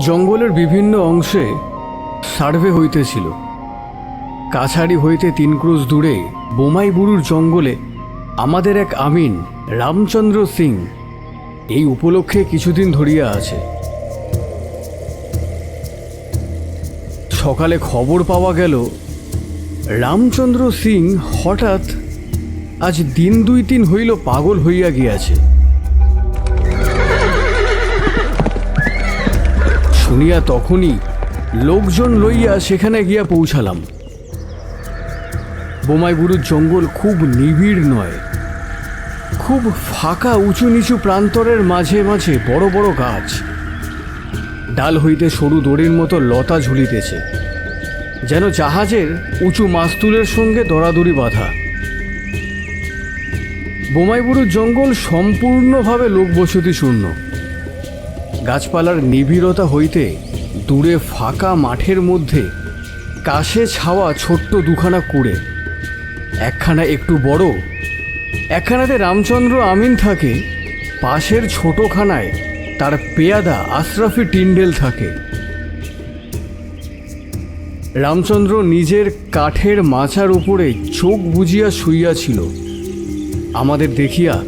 জঙ্গলের বিভিন্ন অংশে সার্ভে হইতেছিল। কাছাড়ি হইতে তিন ক্রোশ দূরে বোমাই বুড়ুর জঙ্গলে আমাদের এক আমিন, রামচন্দ্র সিং, এই উপলক্ষে কিছুদিন ধরিয়া আছে। সকালে খবর পাওয়া গেল, রামচন্দ্র সিং হঠাৎ আজ দিন দুই তিন হইল পাগল হইয়া গিয়াছে। শুনিয়া তখনই লোকজন লইয়া সেখানে গিয়া পৌঁছালাম। বোমাইগুরুর জঙ্গল খুব নিবিড় নয়। খুব ফাঁকা উঁচু নিচু প্রান্তরের মাঝে মাঝে বড় বড় গাছ। ডাল হইতে সরু দড়ির মতো লতা ঝুলিতেছে, যেন জাহাজের উঁচু মাস্তুলের সঙ্গে দরাদরি বাঁধা। বোমাইবুরুর জঙ্গল সম্পূর্ণভাবে লোকবসতি শূন্য গাছপালার নিবিড়তা হইতে দূরে ফাঁকা মাঠের মধ্যে কাশে ছাওয়া ছোট্ট দুখানা কুড়ে। একখানা একটু বড়, একখানাতে রামচন্দ্র আমিন থাকে, পাশের ছোটখানায় তার পেয়াদা আশরাফি টিন্ডেল থাকে। রামচন্দ্র নিজের কাঠের মাচার উপরে চোখ বুজিয়া শুইয়াছিল আমাদের দেখিয়া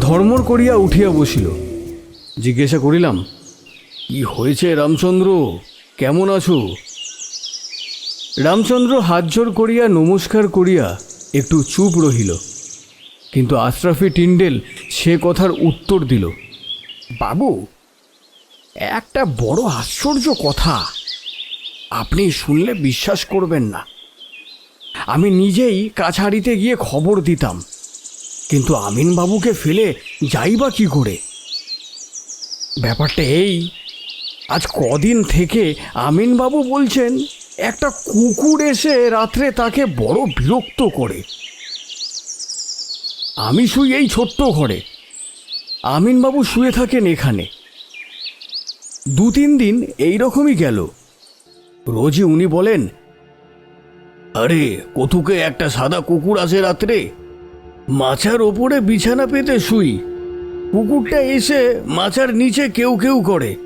ধর্মর করিয়া উঠিয়া বসিল। জিজ্ঞাসা করিলাম কি হয়েছে রামচন্দ্র? কেমন আছো? রামচন্দ্র হাত জোর করিয়া নমস্কার করিয়া একটু চুপ রহিল। কিন্তু আশরাফি টিন্ডেল সে কথার উত্তর দিল। বাবু, একটা বড় আশ্চর্য কথা। আপনি শুনলে বিশ্বাস করবেন না। আমি নিজেই কাছারিতে গিয়ে খবর দিতাম। কিন্তু আমিন বাবুকে ফেলে যাই বা কি করে? ব্যাপারটা এই আজ কদিন থেকে আমিন বাবু বলছেন, একটা কুকুর এসে রাত্রে তাকে বড় বিরক্ত করে। আমি শুই এই ছোট্ট ঘরে। আমিনবাবু শুয়ে থাকেন এখানে। দু তিন দিন এই রকমই গেল। রোজই উনি বলেন, আরে, কতুকে একটা সাদা কুকুর আছে রাত্রে। মাছার ওপরে বিছানা পেতে শুই। কুকুরটা এসে মাছার নিচে কেউ কেউ করে।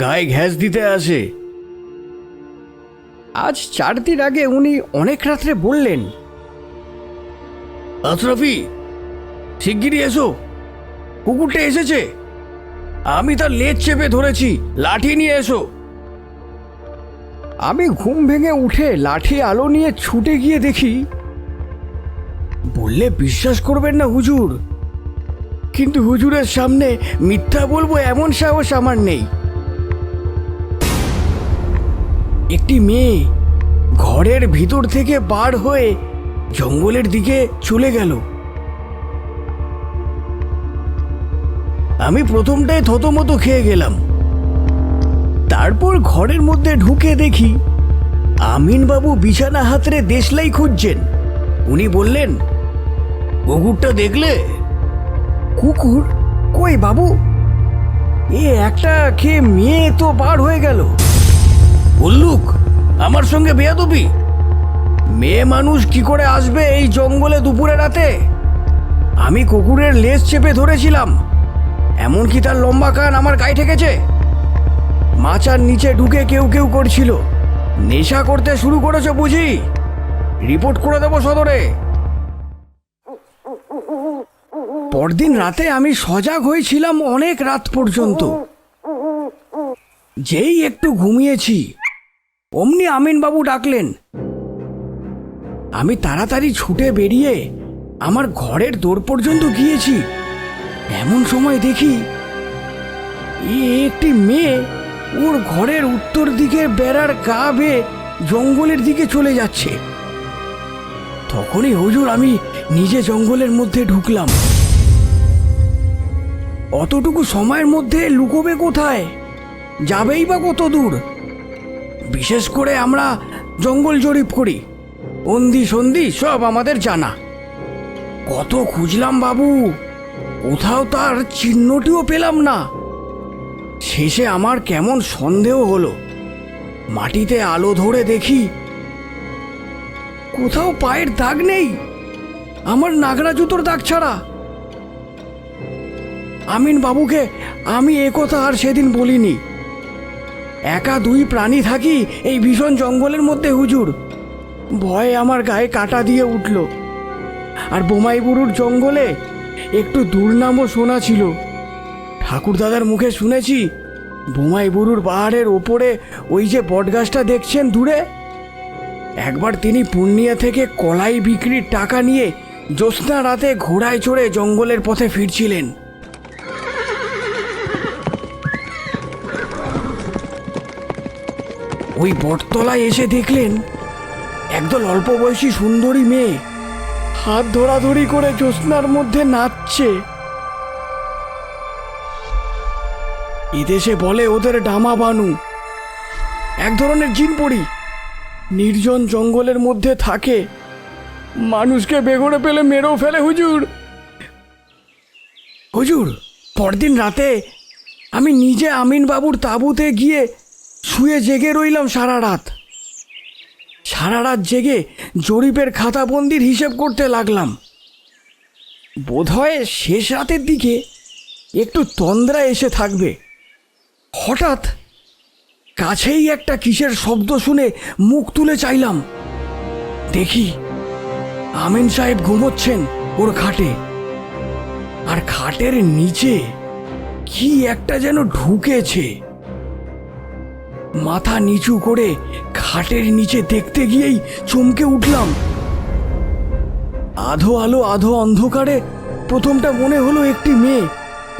গায়ে ঘ্যাস দিতে আসে। আজ চার দিন আগে উনি অনেক রাত্রে বললেন, আশরাফি, শিগগিরই এসো। কুকুরটা এসেছে। আমি তার লেজ চেপে ধরেছি। লাঠি নিয়ে এসো। আমি ঘুম ভেঙে উঠে লাঠি আলো নিয়ে ছুটে গিয়ে দেখি, বললে বিশ্বাস করবেন না হুজুর। কিন্তু হুজুরের সামনে মিথ্যা বলব এমন সাহস আমার নেই। একটি মেয়ে ঘরের ভিতর থেকে বার হয়ে জঙ্গলের দিকে চলে গেল। আমি প্রথমটায় থতমতো খেয়ে গেলাম। তারপর ঘরের মধ্যে ঢুকে দেখি আমিনবাবু বিছানা হাতরে দেশলাই খুঁজছেন। উনি বললেন কুকুরটা দেখলে? কুকুর? কই বাবু? এ একটা খেয়ে মেয়ে তো বার হয়ে গেল। উল্লুক আমার সঙ্গে বেয়াদবি? মেয়ে মানুষ কি করে আসবে এই জঙ্গলে দুপুরে রাতে? আমি কুকুরের লেজ চেপে ধরেছিলাম, এমনকি তার লম্বা কান আমার গায়ে ঠেকেছে। মাচার নিচে ঢুকে কেউ কেউ করছিল। নেশা করতে শুরু করেছ বুঝি? রিপোর্ট করে দেবো সদরে। পরদিন রাতে আমি সজাগ হয়েছিলাম অনেক রাত পর্যন্ত। যেই একটু ঘুমিয়েছি অমনি আমিনবাবু ডাকলেন। আমি তাড়াতাড়ি ছুটে বেরিয়ে আমার ঘরের দৌড় পর্যন্ত গিয়েছি। এমন সময় দেখি এ একটি মেয়ে ওর ঘরের উত্তর দিকে বেড়ার গা বেয়ে জঙ্গলের দিকে চলে যাচ্ছে। তখনই হুজুর আমি নিজে জঙ্গলের মধ্যে ঢুকলাম। অতটুকু সময়ের মধ্যে লুকোবে কোথায়? যাবেই বা কত দূর বিশেষ করে আমরা জঙ্গল জরিপ করি। বন্দি সন্ধি সব আমাদের জানা। কত খুঁজলাম বাবু, কোথাও তার চিহ্নটিও পেলাম না। শেষে আমার কেমন সন্দেহ হলো। মাটিতে আলো ধরে দেখি, কোথাও পায়ের দাগ নেই। আমার নাগরা জুতোর দাগ ছাড়া। আমিন বাবুকে আমি একথা আর সেদিন বলিনি। একা দুই প্রাণী থাকি এই ভীষণ জঙ্গলের মধ্যে, হুজুর। ভয়ে আমার গায়ে কাটা দিয়ে উঠল। আর বোমাইবুরুর জঙ্গলে একটু দুর্নামও শোনা ছিল। ঠাকুরদাদার মুখে শুনেছি, বোমাইবুরুর পাহাড়ের ওপরে ওই যে বটগাছটা দেখছেন দূরে? একবার তিনি পূর্ণিয়া থেকে কলাই বিক্রির টাকা নিয়ে জ্যোৎস্না রাতে ঘোড়ায় চড়ে জঙ্গলের পথে ফিরছিলেন। ওই বটতলায় এসে দেখলেন একদল অল্প বয়সী সুন্দরী মেয়ে হাত ধরাধরি করে জ্যোৎস্নার মধ্যে নাচছে। এদেশে বলে ওদের ডামা বানু। এক ধরনের জিনপড়ি। নির্জন জঙ্গলের মধ্যে থাকে। মানুষকে বেগড়ে পেলে মেরেও ফেলে হুজুর। হুজুর, পরদিন রাতে আমি নিজে আমিন বাবুর তাঁবুতে গিয়ে শুয়ে জেগে রইলাম সারা রাত। সারা রাত জেগে জরিপের খাতাবন্দির হিসেব করতে লাগলাম। বোধহয় শেষ রাতের দিকে একটু তন্দ্রা এসে থাকবে। হঠাৎ কাছেই একটা কিসের শব্দ শুনে মুখ তুলে চাইলাম। দেখি, আমিন সাহেব ঘুমোচ্ছেন ওর খাটে। আর খাটের নিচে কি একটা যেন ঢুকেছে। মাথা নিচু করে খাটের নিচে দেখতে গিয়েই চমকে উঠলাম। আধো আলো, আধো অন্ধকারে প্রথমটা মনে হলো একটি মেয়ে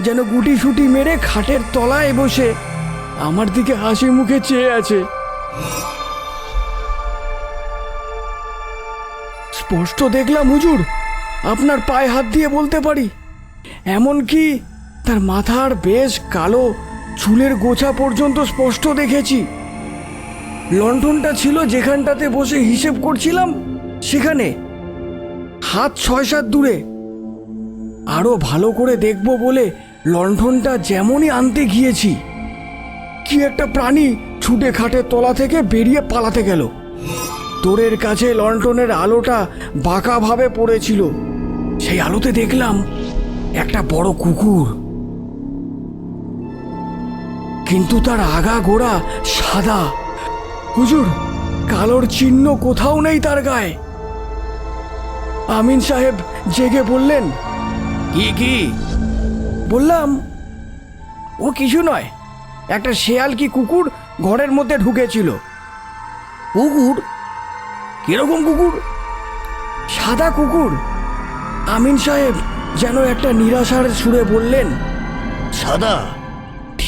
যেন গুটি সুটি মেরে খাটের তলায় বসে আমার দিকে হাসি মুখে চেয়ে আছে। স্পষ্ট দেখলাম, হুজুর, আপনার পায়ে হাত দিয়ে বলতে পারি। এমনকি তার মাথার বেশ কালো চুলের গোছা পর্যন্ত স্পষ্ট দেখেছি। লণ্ঠনটা ছিল যেখানটাতে বসে হিসেব করছিলাম, সেখানে। হাত ছয় সাত দূরে। আরও ভালো করে দেখব বলে লণ্ঠনটা যেমনই আনতে গিয়েছি, কি একটা প্রাণী ছুটে খাটের তলা থেকে বেরিয়ে পালাতে গেল। তোরের কাছে লণ্ঠনের আলোটা বাঁকাভাবে পড়েছিল। সেই আলোতে দেখলাম একটা বড় কুকুর। কিন্তু তার আগা গোড়া সাদা। হুজুর কালোর চিহ্ন কোথাও নেই তার গায়ে। আমিন সাহেব জেগে বললেন কি কি? বললাম ও কিছু নয় একটা শেয়াল কি কুকুর ঘরের মধ্যে ঢুকেছিল। কুকুর? কীরকম কুকুর? সাদা কুকুর। আমিন সাহেব যেন একটা নিরাশার সুরে বললেন সাদা?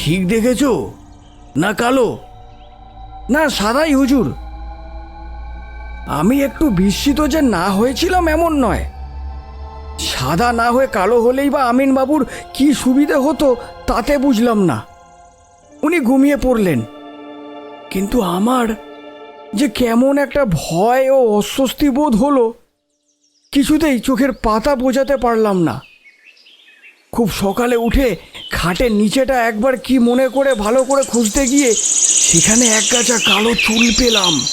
ঠিক দেখেছ? না কালো? না, সাদাই, হুজুর। আমি একটু বিস্মিত যে না হয়েছিলাম এমন নয়। সাদা না হয়ে কালো হলেই বা আমিন বাবুর কি সুবিধে হতো তাতে বুঝলাম না। উনি ঘুমিয়ে পড়লেন। কিন্তু আমার যে কেমন একটা ভয় ও অস্বস্তি বোধ হলো, কিছুতেই চোখের পাতা বোঝাতে পারলাম না। খুব সকালে উঠে খাটের নিচেটা একবার কি মনে করে ভালো করে খুঁজতে গিয়ে সেখানে এক গাছা কালো চুল পেলাম।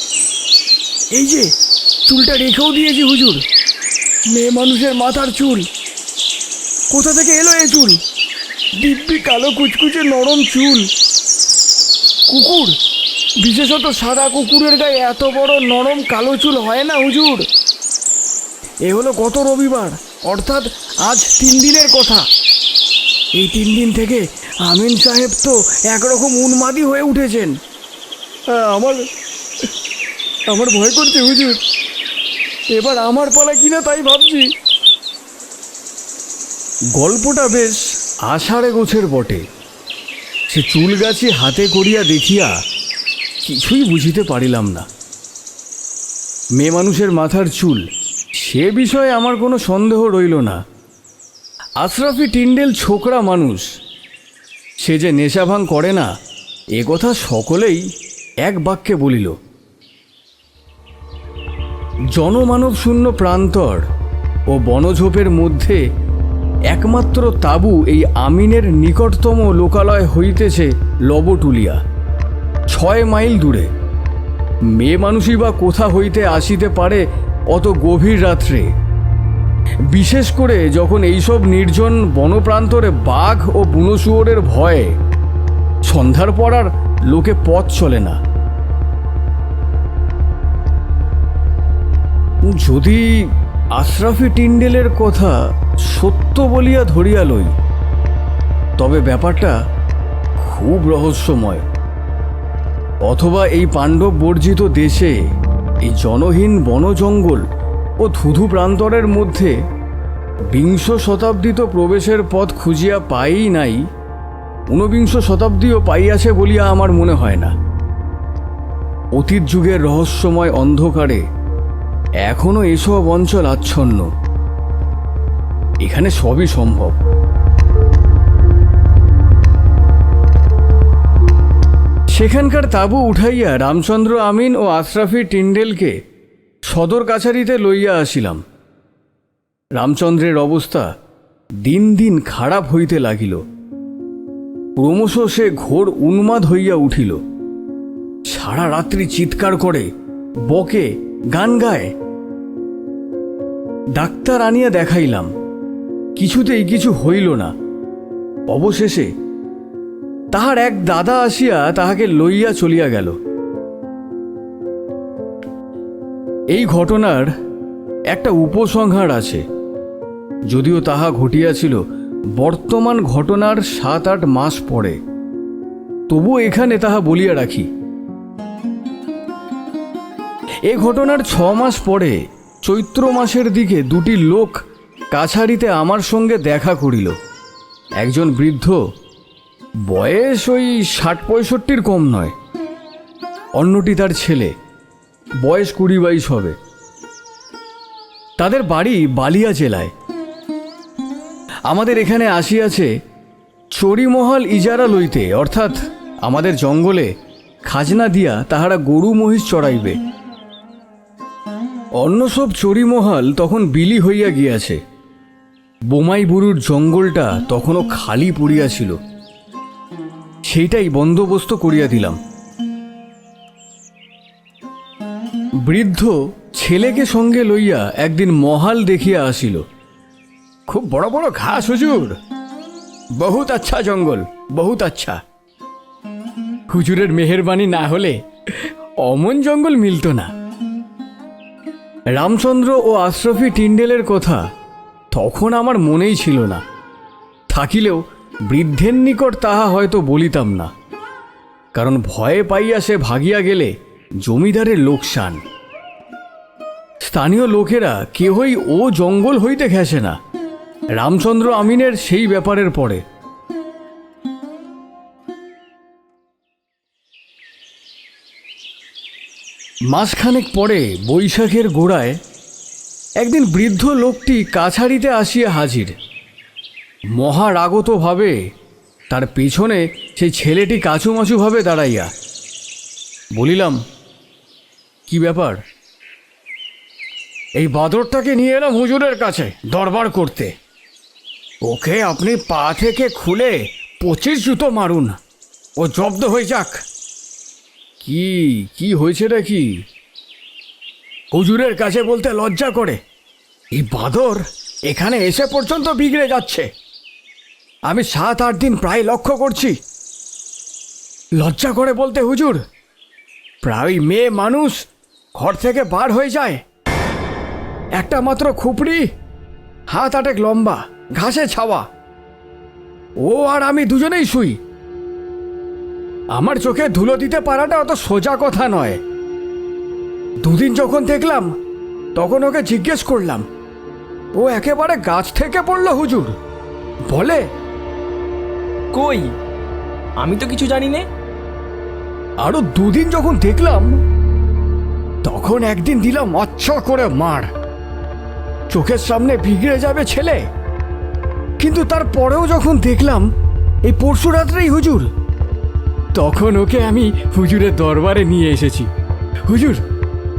এই যে, চুলটা রেখেও দিয়েছি হুজুর। মেয়ে মানুষের মাথার চুল। কোথা থেকে এলো এই চুল? দিব্যি কালো কুচকুচে নরম চুল। কুকুর, বিশেষত সাদা কুকুরের গায়ে এত বড় নরম কালো চুল হয় না হুজুর। এ হলো গত রবিবার, অর্থাৎ আজ তিন দিনের কথা। এই তিন দিন থেকে আমিন সাহেব তো একরকম উন্মাদি হয়ে উঠেছেন। আহ, আমার আমার ভয় করছে হুজুর। এবার আমার পালা কিনা তাই ভাবছি। গল্পটা বেশ আষাঢ়ে গোছের বটে। সে চুল গাছি হাতে করিয়া দেখিয়া কিছুই বুঝিতে পারিলাম না। মেয়ে মানুষের মাথার চুল সে বিষয়ে আমার কোনো সন্দেহ রইল না। আশরাফি টিন্ডেল ছোকরা মানুষ। সে যে নেশাভাং করে না, এ কথা সকলেই এক বাক্যে বলিল। জনমানব শূন্য প্রান্তর ও বনঝোপের মধ্যে একমাত্র তাবু এই আমিনের নিকটতম লোকালয় হইতেছে লবটুলিয়া। ছয় মাইল দূরে। মেয়ে মানুষই বা কোথা হইতে আসিতে পারে অত গভীর রাত্রে। বিশেষ করে যখন এইসব নির্জন বনপ্রান্তরে বাঘ ও বুনো শুয়োরের ভয়ে সন্ধ্যার পর আর লোকে পথ চলে না। যদি আশরাফি টিন্ডেলের কথা সত্য বলিয়া ধরিয়া লই, তবে ব্যাপারটা খুব রহস্যময়। অথবা এই পাণ্ডব বর্জিত দেশে এই জনহীন বনজঙ্গল ও ধুধু প্রান্তরের মধ্যে বিংশ শতাব্দীত প্রবেশের পথ খুঁজিয়া পাই নাই। ঊনবিংশ শতাব্দীও পাইয়াছে বলিয়া আমার মনে হয় না। অতীত যুগের রহস্যময় অন্ধকারে এখনও এসব অঞ্চল আচ্ছন্ন। এখানে সবই সম্ভব। সেখানকার তাঁবু উঠাইয়া রামচন্দ্র আমিন ও আশরাফি টিন্ডেলকে সদর কাছারিতে লইয়া আসিলাম। রামচন্দ্রের অবস্থা দিন দিন খারাপ হইতে লাগিল। ক্রমশ সে ঘোর উন্মাদ হইয়া উঠিল। সারা রাত্রি চিৎকার করে, বকে, গান গায়। ডাক্তার আনিয়া দেখাইলাম, কিছুতেই কিছু হইল না। অবশেষে তাহার এক দাদা আসিয়া তাহাকে লইয়া চলিয়া গেল। এই ঘটনার একটা উপসংহার আছে। যদিও তাহা ঘটিয়াছিল বর্তমান ঘটনার সাত আট মাস পরে। তবু এখানে তাহা বলিয়া রাখি। এ ঘটনার ছ মাস পরে চৈত্র মাসের দিকে দুটি লোক কাছারিতে আমার সঙ্গে দেখা করিল। একজন বৃদ্ধ, বয়স ওই ষাট পঁয়ষট্টির কম নয়। অন্যটি তার ছেলে। বয়স কুড়ি বাইশ হবে। তাদের বাড়ি বালিয়া জেলায়। আমাদের এখানে আসিয়াছে চড়িমহল ইজারা লইতে অর্থাৎ আমাদের জঙ্গলে খাজনা দিয়া তাহারা গরু মহিষ চড়াইবে। অন্য সব চড়িমহল তখন বিলি হইয়া গিয়াছে। বোমাই বুরুর জঙ্গলটা তখনও খালি পড়িয়াছিল। সেইটাই বন্দোবস্ত করিয়া দিলাম। বৃদ্ধ ছেলেকে সঙ্গে লইয়া একদিন মহাল দেখিয়া আসিল। খুব বড় বড় ঘাস, হুজুর। বহুত আচ্ছা জঙ্গল, বহুত আচ্ছা। হুজুরের মেহেরবানি না হলে অমন জঙ্গল মিলত না। রামচন্দ্র ও আশরফি টিন্ডেলের কথা তখন আমার মনেই ছিল না। থাকিলেও বৃদ্ধের নিকট তাহা হয়তো বলিতাম না। কারণ ভয়ে পাইয়া সে ভাগিয়া গেলে জমিদারের লোকসান। স্থানীয় লোকেরা কেহই ও জঙ্গল হইতে ঘেঁষে না। রামচন্দ্র আমিনের সেই ব্যাপারের পরে। মাসখানেক পরে বৈশাখের গোড়ায় একদিন বৃদ্ধ লোকটি কাছারিতে আসিয়া হাজির। মহারাগতভাবে তার পিছনে সেই ছেলেটি কাছুমাছুভাবে দাঁড়াইয়া। বলিলাম, কি ব্যাপার? এই বাদরটাকে নিয়ে এলাম হুজুরের কাছে দরবার করতে। ওকে আপনি পা থেকে খুলে পঁচিশ জুতো মারুন। ও জব্দ হয়ে যাক। কি কি হয়েছেটা কি হুজুরের কাছে বলতে লজ্জা করে। এই বাদর এখানে এসে পর্যন্ত বিগড়ে যাচ্ছে। আমি সাত, আট দিন প্রায় লক্ষ্য করছি। লজ্জা করে বলতে হুজুর, প্রায় মেয়ে মানুষ ঘর থেকে বার হয়ে যায়। একটা মাত্র খুপড়ি? হাত আটেক লম্বা ঘাসে ছাওয়া। ও আর আমি দুজনেই শুই। আমার চোখে ধুলো দিতে পারাটা অত সোজা কথা নয়। দুদিন যখন দেখলাম তখন ওকে জিজ্ঞেস করলাম ও একেবারে গাছ থেকে পড়ল হুজুর? বলে কই? আমি তো কিছু জানি নে। আরও দুদিন যখন দেখলাম তখন একদিন দিলাম আচ্ছা করে মার। চোখের সামনে বিগড়ে যাবে ছেলে। কিন্তু তারপরেও যখন দেখলাম, এই পরশু রাত্রেই হুজুর। তখন ওকে আমি হুজুরের দরবারে নিয়ে এসেছি। হুজুর,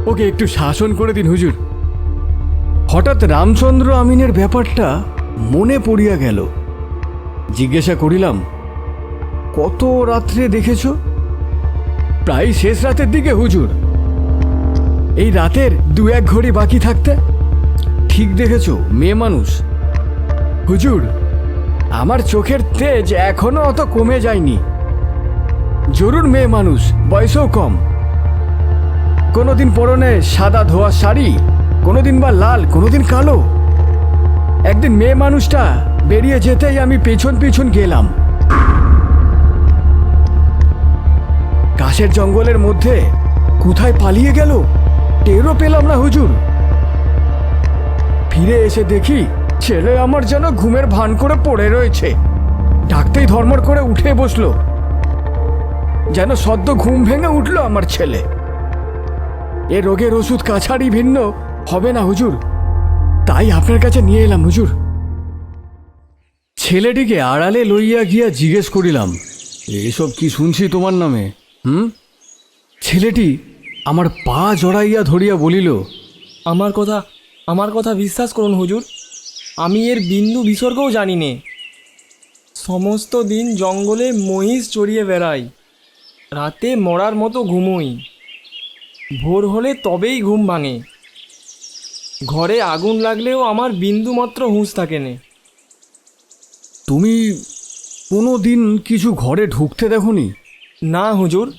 ওকে একটু শাসন করে দিন হুজুর। হঠাৎ রামচন্দ্র আমিনের ব্যাপারটা মনে পড়িয়া গেল। জিজ্ঞাসা করিলাম, কত রাত্রে দেখেছ? প্রায় শেষ রাতের দিকে হুজুর। এই রাতের দু এক ঘড়ি বাকি থাকতে ঠিক দেখেছ, মেয়ে মানুষ? হুজুর, আমার চোখের তেজ এখনও অত কমে যায়নি। জরুর মেয়ে মানুষ, বয়সও কম। কোনোদিন পরনে সাদা ধোয়া শাড়ি, কোনোদিন বা লাল, কোনোদিন কালো। একদিন মেয়ে মানুষটা বেরিয়ে যেতেই আমি পেছন পেছন গেলাম। কাশের জঙ্গলের মধ্যে কোথায় পালিয়ে গেল? টেরও পেলাম না হুজুর। ফিরে এসে দেখি ছেলে আমার যেন ঘুমের ভান করে পড়ে রয়েছে। ডাকতেই ধর্মর করে উঠে বসল। যেন সদ্য ঘুম ভেঙে উঠল আমার ছেলে। এ রোগের ওষুধ কাছাড়ি ভিন্ন, হবে না হুজুর। তাই আপনার কাছে নিয়ে এলাম হুজুর। ছেলেটিকে আড়ালে লইয়া গিয়া জিজ্ঞেস করিলাম, এসব কি শুনছি তোমার নামে? হুম? ছেলেটি আমার পা জড়াইয়া ধরিয়া বলিল, আমার কথা আমার কথা বিশ্বাস করুন হুজুর। আমি এর বিন্দু বিসর্গও জানি নে। সমস্ত দিন জঙ্গলে মহিষ চড়িয়ে বেড়াই রাতে মরার মতো ঘুমোই। ভোর হলে তবেই ঘুম ভাঙে। ঘরে আগুন লাগলেও আমার বিন্দু মাত্র হুঁশ থাকে নে। তুমি কোনো দিন কিছু ঘরে ঢুকতে দেখনি? না হুজুর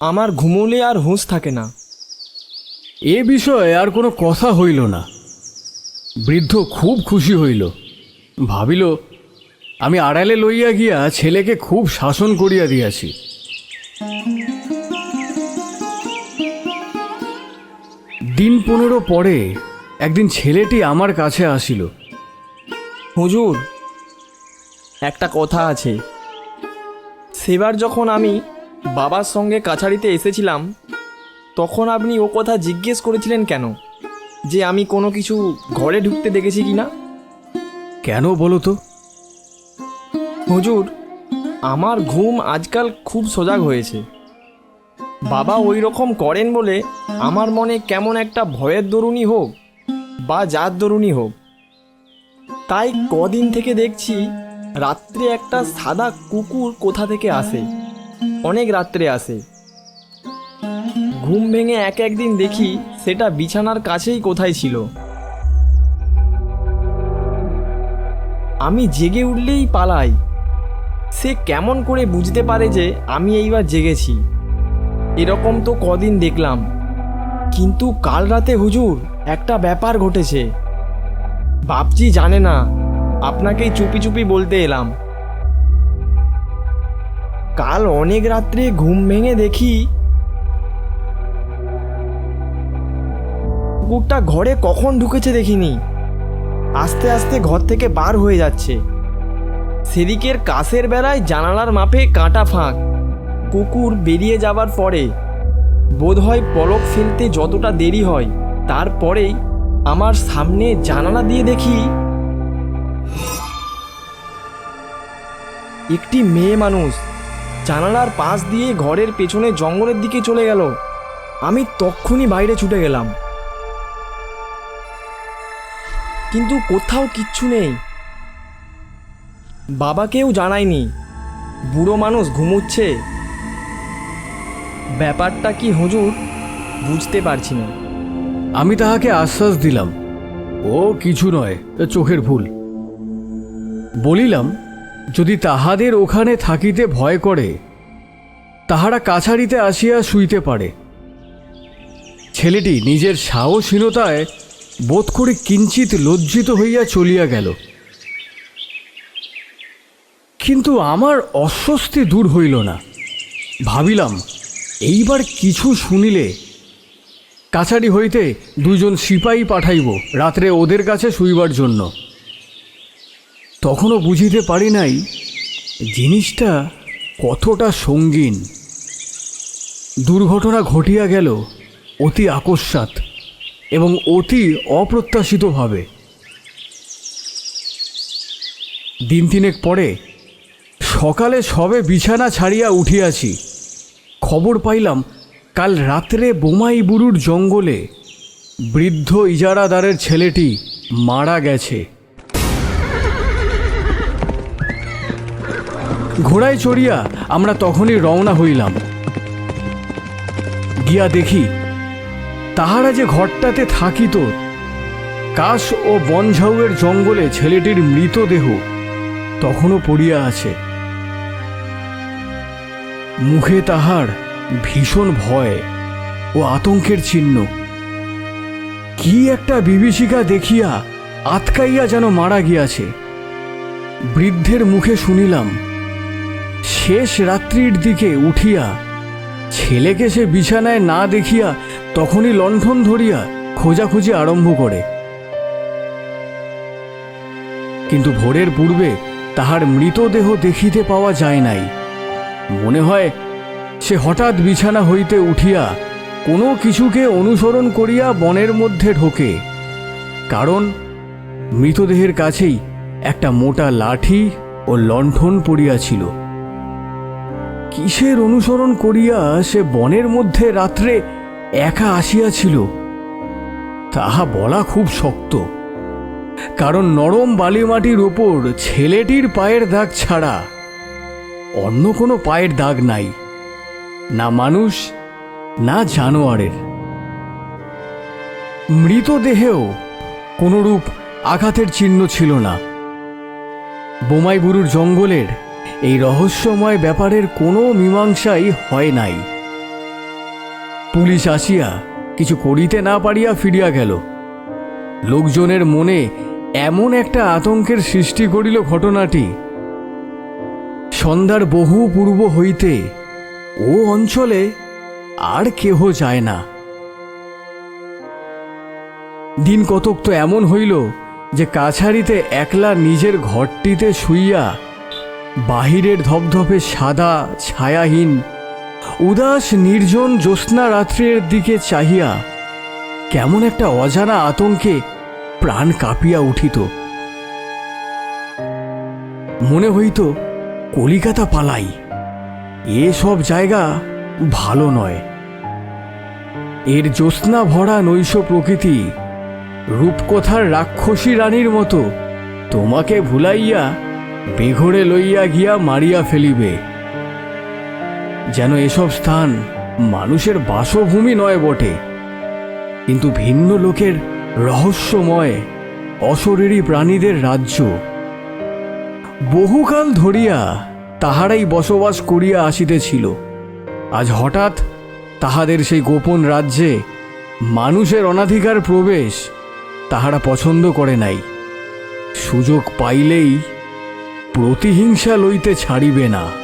আমার ঘুমোলে আর হুঁশ থাকে না। এ বিষয়ে আর কোনো কথা হইল না। বৃদ্ধ খুব খুশি হইল। ভাবিল, আমি আড়ালে লইয়া গিয়া ছেলেকে খুব শাসন করিয়া দিয়াছি। দিন পনেরো পরে একদিন ছেলেটি আমার কাছে আসিল। হুজুর, একটা কথা আছে। সেবার যখন আমি বাবার সঙ্গে কাছারিতে এসেছিলাম তখন আপনি ও কথা জিজ্ঞেস করেছিলেন কেন? যে আমি কোনো কিছু ঘরে ঢুকতে দেখেছি কি না? কেন বলো তো? হুজুর আমার ঘুম আজকাল খুব সজাগ হয়েছে। বাবা ওই রকম করেন বলে আমার মনে কেমন একটা ভয়ের দরুণই হোক বা যার দরুণই হোক। তাই কদিন থেকে দেখছি রাত্রে একটা সাদা কুকুর কোথা থেকে আসে? অনেক রাত্রে আসে। ঘুম ভেঙে এক একদিন দেখি সেটা বিছানার কাছেই কোথায় ছিল। আমি জেগে উঠলেই পালাই। সে কেমন করে বুঝতে পারে যে আমি এইবার জেগেছি। এরকম তো কদিন দেখলাম। কিন্তু কাল রাতে হুজুর, একটা ব্যাপার ঘটেছে। বাপজি জানে না, আপনাকেই চুপি চুপি বলতে এলাম। কাল অনেক রাত্রে ঘুম ভেঙে দেখি কুকুরটা ঘরে কখন ঢুকেছে দেখিনি। আস্তে আস্তে ঘর থেকে বার হয়ে যাচ্ছে। সেদিকের কাছের বেড়ায় জানালার মাপে কাঁটা ফাঁক। কুকুর বেরিয়ে যাবার পরে বোধহয় পলক ফেলতে যতটা দেরি হয়, তারপরেই আমার সামনে জানালা দিয়ে দেখি একটি মেয়ে মানুষ জানালার পাশ দিয়ে ঘরের পেছনে জঙ্গলের দিকে চলে গেল। আমি তক্ষুনি বাইরে ছুটে গেলাম। কিন্তু কোথাও কিচ্ছু নেই। বাবাকেও জানায়নি। বুড়ো মানুষ ঘুমুচ্ছে। ব্যাপারটা কি হুজুর বুঝতে পারছি না। আমি তাহাকে আশ্বাস দিলাম। ও কিছু নয় চোখের ভুল। বলিলাম, যদি তাহাদের ওখানে থাকিতে ভয় করে, তাহারা কাছারিতে আসিয়া শুইতে পারে। ছেলেটি নিজের সাহসীনতায় বোধ করে কিঞ্চিত লজ্জিত হইয়া চলিয়া গেল। কিন্তু আমার অস্বস্তি দূর হইল না। ভাবিলাম, এইবার কিছু শুনিলে কাছারি হইতে দুজন সিপাহী পাঠাইব, রাত্রে ওদের কাছে শুইবার জন্য। তখনও বুঝিতে পারি নাই জিনিসটা কতটা সঙ্গীন। দুর্ঘটনা ঘটিয়া গেল, অতি আকস্মাত এবং অতি অপ্রত্যাশিতভাবে। দিন তিনেক পরে সকালে সবে বিছানা ছাড়িয়া উঠিয়াছি। খবর পাইলাম, কাল রাত্রে বোমাই বুরুর জঙ্গলে বৃদ্ধ ইজারাদারের ছেলেটি মারা গেছে। ঘোড়ায় চড়িয়া আমরা তখনই রওনা হইলাম। গিয়া দেখি তাহারা যে ঘরটাতে থাকিত, কাশ ও বনঝাউয়ের জঙ্গলে ছেলেটির মৃতদেহ তখনও পড়িয়া আছে। মুখে তাহার ভীষণ ভয় ও আতঙ্কের চিহ্ন। কি একটা বিভীষিকা দেখিয়া আতকাইয়া যেন মারা গিয়াছে। বৃদ্ধের মুখে শুনিলাম, শেষ রাত্রির দিকে উঠিয়া ছেলেকে সে বিছানায় না দেখিয়া তখনই লণ্ঠন ধরিয়া খোঁজাখুঁজি আরম্ভ করে। কিন্তু ভোরের পূর্বে তাহার মৃতদেহ দেখিতে পাওয়া যায় নাই। মনে হয় সে হঠাৎ বিছানা হইতে উঠিয়া কোনো কিছুকে অনুসরণ করিয়া বনের মধ্যে ঢোকে। কারণ মৃতদেহের কাছেই একটা মোটা লাঠি ও লণ্ঠন পড়িয়াছিল। কিসের অনুসরণ করিয়া সে বনের মধ্যে রাত্রে একা আসিয়াছিল? তাহা বলা খুব শক্ত। কারণ নরম বালিমাটির ওপর ছেলেটির পায়ের দাগ ছাড়া অন্য কোনো পায়ের দাগ নাই, না মানুষ, না জানোয়ারের। মৃতদেহেও কোনরূপ আঘাতের চিহ্ন ছিল না। বোমাইবুরুর জঙ্গলের এই রহস্যময় ব্যাপারের কোনো মীমাংসাই হয় নাই। পুলিশ আসিয়া কিছু করিতে না পারিয়া ফিরিয়া গেল। লোকজনের মনে এমন একটা আতঙ্কের সৃষ্টি করিল ঘটনাটি। সন্ধ্যার বহু পূর্ব হইতে ও অঞ্চলে আর কেহ যায় না। দিন কতক তো এমন হইল যে কাছারিতে একলা নিজের ঘরটিতে শুইয়া বাহিরের ধপধপে সাদা, ছায়াহীন, উদাস, নির্জন জ্যোৎস্না রাত্রের দিকে চাহিয়া কেমন একটা অজানা আতঙ্কে প্রাণ কাঁপিয়া উঠিত। মনে হইত, কলিকাতা পালাই এসব জায়গা ভালো নয়। এর জ্যোৎস্না ভরা নৈশ প্রকৃতি, রূপকথার রাক্ষসী রানীর মতো তোমাকে ভুলাইয়া বেঘরে লইয়া গিয়া মারিয়া ফেলিবে। যেন এসব স্থান মানুষের বাসভূমি নয় বটে, কিন্তু ভিন্ন লোকের রহস্যময়, অশরীরী প্রাণীদের রাজ্য। বহুকাল ধরিয়া তাহারাই বসবাস করিয়া আসিতেছিল। আজ হঠাৎ তাহাদের সেই গোপন রাজ্যে মানুষের অনাধিকার প্রবেশ তাহারা পছন্দ করে নাই। সুযোগ পাইলেই প্রতিহিংসা লইতে ছাড়িবে না।